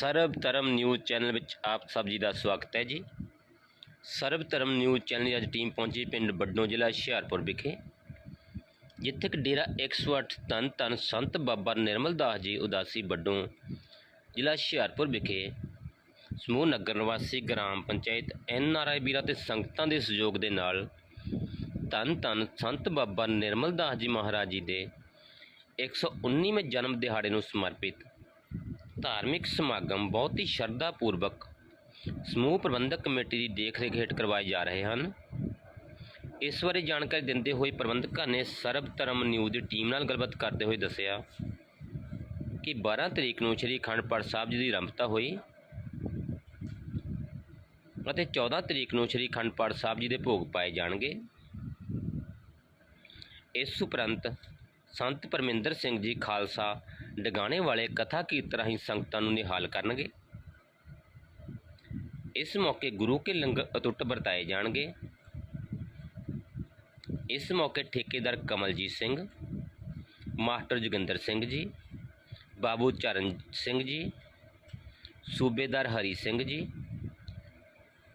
ਸਰਬ Dharam news channel ਵਿੱਚ ਆਪ ਸਭ ਜੀ ਦਾ ਸਵਾਗਤ ਹੈ ਜੀ। ਸਰਬ ਧਰਮ ਨਿਊਜ਼ ਚੈਨਲ ਦੀ ਅੱਜ ਟੀਮ ਪਹੁੰਚੀ ਪਿੰਡ ਬੱਡੋ ਜ਼ਿਲ੍ਹਾ ਹੁਸ਼ਿਆਰਪੁਰ ਵਿਖੇ, ਜਿੱਥੇ ਕਿ ਡੇਰਾ 108 ਧੰਨ ਧੰਨ ਸੰਤ ਬਾਬਾ ਨਿਰਮਲ ਦਾਸ ਜੀ ਉਦਾਸੀ ਬੱਡੋ ਜ਼ਿਲ੍ਹਾ ਹੁਸ਼ਿਆਰਪੁਰ ਵਿਖੇ ਸਮੂਹ ਨਗਰ ਨਿਵਾਸੀ ਗ੍ਰਾਮ ਪੰਚਾਇਤ ਐਨ ਆਰ ਆਈ ਵੀਰਾਂ ਤੇ ਸੰਗਤਾਂ ਦੇ ਸਹਿਯੋਗ ਦੇ ਨਾਲ ਧੰਨ ਧੰਨ ਸੰਤ ਬਾਬਾ ਨਿਰਮਲ ਦਾਸ ਜੀ ਮਹਾਰਾਜ ਜੀ ਦੇ 119ਵੇਂ ਜਨਮ ਦਿਹਾੜੇ ਨੂੰ ਸਮਰਪਿਤ ਧਾਰਮਿਕ ਸਮਾਗਮ ਬਹੁਤ ਹੀ ਸ਼ਰਧਾ ਪੂਰਵਕ ਸਮੂਹ ਪ੍ਰਬੰਧਕ ਕਮੇਟੀ ਦੀ ਦੇਖਰੇਖ ਹੇਠ ਕਰਵਾਏ ਜਾ ਰਹੇ ਹਨ। ਇਸ ਬਾਰੇ ਜਾਣਕਾਰੀ ਦਿੰਦੇ ਹੋਏ ਪ੍ਰਬੰਧਕਾਂ ਨੇ ਸਰਬ ਧਰਮ ਨਿਊਜ਼ ਦੀ ਟੀਮ ਨਾਲ ਗੱਲਬਾਤ ਕਰਦੇ ਹੋਏ ਦੱਸਿਆ ਕਿ 12 ਤਰੀਕ ਨੂੰ ਸ੍ਰੀ ਅਖੰਡ ਪਾਠ ਸਾਹਿਬ ਜੀ ਦੀ ਆਰੰਭਤਾ ਹੋਈ ਅਤੇ 14 ਤਰੀਕ ਨੂੰ ਸ੍ਰੀ ਅਖੰਡ ਪਾਠ ਸਾਹਿਬ ਜੀ ਦੇ ਭੋਗ ਪਾਏ ਜਾਣਗੇ। ਇਸ ਉਪਰੰਤ ਸੰਤ ਪਰਮਿੰਦਰ ਸਿੰਘ ਜੀ ਖਾਲਸਾ ਡਗਾਣੇ ਵਾਲੇ ਕਥਾ ਕੀਰਤਨ ਰਾਹੀਂ ਸੰਗਤਾਂ ਨੂੰ ਨਿਹਾਲ ਕਰਨਗੇ। ਇਸ ਮੌਕੇ ਗੁਰੂ ਕੇ ਲੰਗਰ ਅਟੁੱਟ ਵਰਤਾਏ ਜਾਣਗੇ। ਇਸ ਮੌਕੇ ਠੇਕੇਦਾਰ ਕਮਲਜੀਤ ਸਿੰਘ, ਮਾਸਟਰ ਜੋਗਿੰਦਰ ਸਿੰਘ ਜੀ, ਬਾਬੂ ਚਰਨ ਸਿੰਘ ਜੀ, ਸੂਬੇਦਾਰ ਹਰੀ ਸਿੰਘ ਜੀ,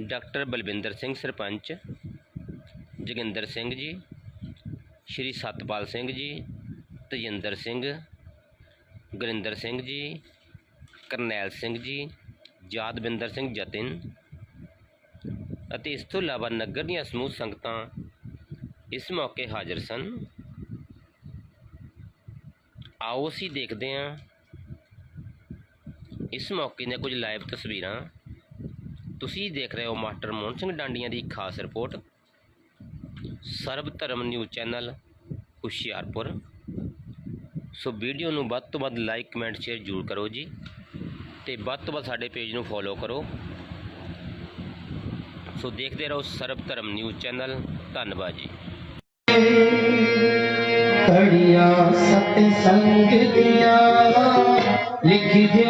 ਡਾਕਟਰ ਬਲਵਿੰਦਰ ਸਿੰਘ ਸਰਪੰਚ, ਜੋਗਿੰਦਰ ਸਿੰਘ ਜੀ, ਸ਼੍ਰੀ ਸਤਪਾਲ ਸਿੰਘ ਜੀ, ਤਜਿੰਦਰ ਸਿੰਘ ਗੁਰਿੰਦਰ ਸਿੰਘ ਜੀ, ਕਰਨੈਲ ਸਿੰਘ ਜੀ, ਯਾਦਵਿੰਦਰ ਸਿੰਘ ਜਤਿਨ ਅਤੇ ਇਸ ਤੋਂ ਇਲਾਵਾ ਨਗਰ ਦੀਆਂ ਸਮੂਹ ਸੰਗਤਾਂ ਇਸ ਮੌਕੇ ਹਾਜ਼ਰ ਸਨ। ਆਓ ਅਸੀਂ ਦੇਖਦੇ ਹਾਂ ਇਸ ਮੌਕੇ ਦੀਆਂ ਕੁਝ ਲਾਈਵ ਤਸਵੀਰਾਂ। ਤੁਸੀਂ ਦੇਖ ਰਹੇ ਹੋ ਮਾਸਟਰ ਮੋਹਨ ਸਿੰਘ ਡਾਂਡੀਆਂ ਦੀ ਖਾਸ report. Sarab Dharam news channel Hoshiarpur. So video ਨੂੰ ਵੱਧ ਤੋਂ ਵੱਧ ਲਾਈਕ, ਕਮੈਂਟ, ਸ਼ੇਅਰ ਜ਼ਰੂਰ ਕਰੋ ਜੀ ਤੇ ਵੱਧ ਤੋਂ ਵੱਧ ਸਾਡੇ ਪੇਜ ਨੂੰ ਫੋਲੋ ਕਰੋ। ਸੋ ਦੇਖਦੇ ਰਹੋ ਸਰਬ ਧਰਮ ਨਿਊਜ਼ ਚੈਨਲ। ਧੰਨਵਾਦ ਜੀ। ਘੜੀਆਂ ਸਤ ਸੰਗ ਦੀਆਂ ਲਿਖ ਦਿਓ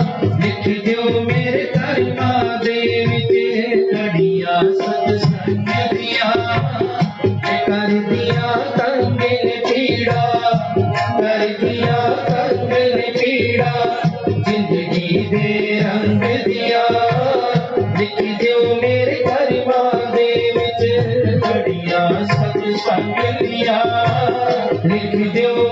ਸੰਗ ਦੀਆਂ ਲਿਖ ਦਿਓ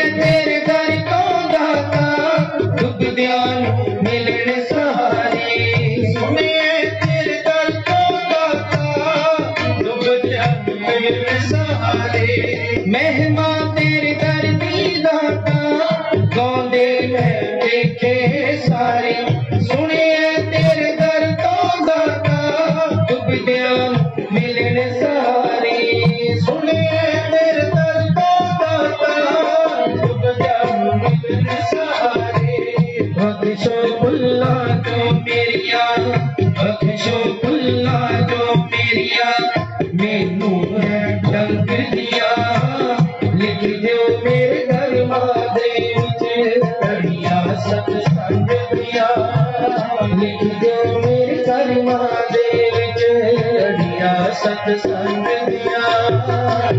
ਮਿਲਣ ਮਹਿਮਾ ਘੜੀਆਂ ਸਤ ਸੰਗ ਦੀਆਂ ਲਿਖ ਦਿਓ ਮੇਰੇ ਕਰਮਾਂ ਦੇ ਵਿੱਚ ਘੜੀਆਂ ਸਤ ਸੰਗ ਦੀਆਂ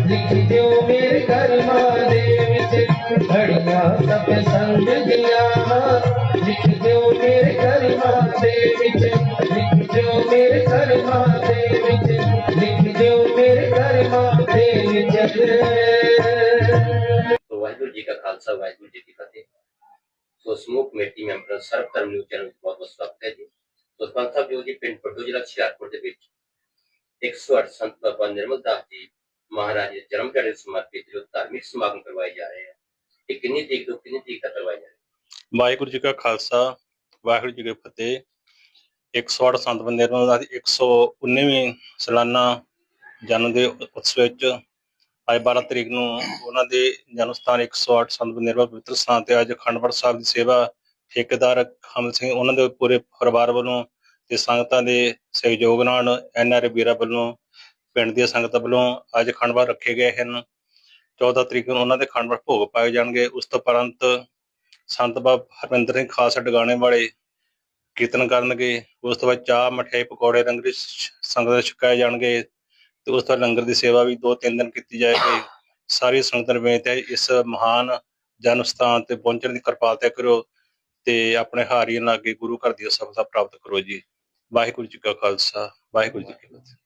ਲਿਖ ਦਿਓ ਮੇਰੇ ਕਰਮਾਂ ਦੇ ਵਿੱਚ ਘੜੀਆਂ ਸਭ ਸੰਗ ਦੀਆਂ ਲਿਖ ਦਿਓ ਮੇਰੇ ਕਰਮਾਂ ਦੇ ਵਿੱਚ ਲਿਖ ਦਿਓ ਮੇਰੇ ਕਰਮਾਂ ਦੇ ਵਿੱਚ ਲਿਖ ਦਿਓ ਮੇਰੇ ਕਰਮਾਂ ਦੇ ਵਿੱਚ ਸੋ ਵਾਹਿਗੁਰੂ ਜੀ ਕਾ ਖਾਲਸਾ ਵਾਹਿਗੁਰੂ ਜੀ ਕੀ ਫਤਿਹ ਸੋ ਸਮੂਹ ਮੈਂਬਰ ਸਰਬ ਧਰਮ ਨਿਊਜ਼ ਚੈਨਲ ਵਿੱਚ ਬਹੁਤ ਬਹੁਤ ਸਵਾਗਤ ਹੈ ਜੀ। ਸੋ ਸਾਹਿਬ ਜੋ ਜੀ ਪਿੰਡ ਪੱਡੂ ਜ਼ਿਲ੍ਹਾ ਹੁਸ਼ਿਆਰਪੁਰ ਦੇ ਵਿੱਚ 108 ਸੰਤ ਬਾਬਾ ਨਿਰਮਲ ਦਾਸ ਜੀ ਮਹਾਰਾਜ ਦੇ ਜਨਮ ਦਿਹਾੜੇ ਸਮਰਪਿਤ ਜੋ ਧਾਰਮਿਕ ਸਮਾਗਮ ਕਰਵਾਏ ਜਾ ਰਹੇ ਹਨ ਇਹ ਕਿੰਨੀ ਤਰੀਕ ਤੋਂ ਕਿੰਨੀ ਤਰੀਕ ਤੱਕ ਕਰਵਾਏ ਜਾ ਰਹੇ ਵਾਹਿਗੁਰੂ ਜੀ ਕਾ ਖਾਲਸਾ, ਵਾਹਿਗੁਰੂ ਜੀ ਕੀ ਫਤਿਹ। 108 ਸੰਤ ਬੰਦੇ ਨੂੰ ਦਾ 119ਵੀਂ ਸਾਲਾਨਾ ਜਨਮ ਦੇ ਉਤਸਵ ਵਿੱਚ ਅੱਜ 12 ਤਰੀਕ ਨੂੰ ਉਹਨਾਂ ਦੇ ਜਨਮ ਸਥਾਨ 108 ਸੰਤ ਬੰਦੇ ਦਾ ਪਵਿੱਤਰ ਸਥਾਨ ਤੇ ਅੱਜ ਅਖੰਡ ਪਾਠ ਸਾਹਿਬ ਦੀ ਸੇਵਾ ਠੇਕੇਦਾਰ ਹਮਦ ਸਿੰਘ, ਉਹਨਾਂ ਦੇ ਪੂਰੇ ਪਰਿਵਾਰ ਵੱਲੋਂ ਤੇ ਸੰਗਤਾਂ ਦੇ ਸਹਿਯੋਗ ਨਾਲ ਐਨਆਰ ਵੀਰਾਂ ਵੱਲੋਂ, ਪਿੰਡ ਦੀਆਂ ਸੰਗਤਾਂ ਵੱਲੋਂ ਅੱਜ ਅਖੰਡ ਪਾਠ ਰੱਖੇ ਗਏ ਹਨ। 14 ਤਰੀਕ ਨੂੰ ਉਹਨਾਂ ਦੇ ਅਖੰਡ ਪਾਠ ਭੋਗ ਪਾਏ ਜਾਣਗੇ। ਉਸ ਤੋਂ ਉਪਰੰਤ ਸੰਤ ਬਾਬ ਹਰਮਿੰਦਰ ਸਿੰਘ ਖਾਲਸਾ ਡਗਾਣੇ ਵਾਲੇ ਕੀਰਤਨ ਕਰਨਗੇ। ਉਸ ਤੋਂ ਬਾਅਦ ਚਾਹ, ਮਠਿਆਈ, ਪਕੌੜੇ, ਲੰਗਰ ਸੰਗਤ ਛਕਾਏ ਜਾਣਗੇ ਤੇ ਉਸ ਤੋਂ ਬਾਅਦ ਲੰਗਰ ਦੀ ਸੇਵਾ ਵੀ ਦੋ ਤਿੰਨ ਦਿਨ ਕੀਤੀ ਜਾਏਗੀ। ਸਾਰੀ ਸੰਗਤ ਨੂੰ ਬੇਨਤੀ ਹੈ ਇਸ ਮਹਾਨ ਜਨਮ ਸਥਾਨ ਤੇ ਪਹੁੰਚਣ ਦੀ ਕਿਰਪਾਲਤਾ ਕਰੋ ਤੇ ਆਪਣੇ ਹਾਰੀਆਂ ਲਾਗੇ ਗੁਰੂ ਘਰ ਦੀ ਸਫਲਤਾ ਪ੍ਰਾਪਤ ਕਰੋ ਜੀ। ਵਾਹਿਗੁਰੂ ਜੀ ਕਾ ਖਾਲਸਾ, ਵਾਹਿਗੁਰੂ ਜੀ ਕੀ ਫਤਿਹ।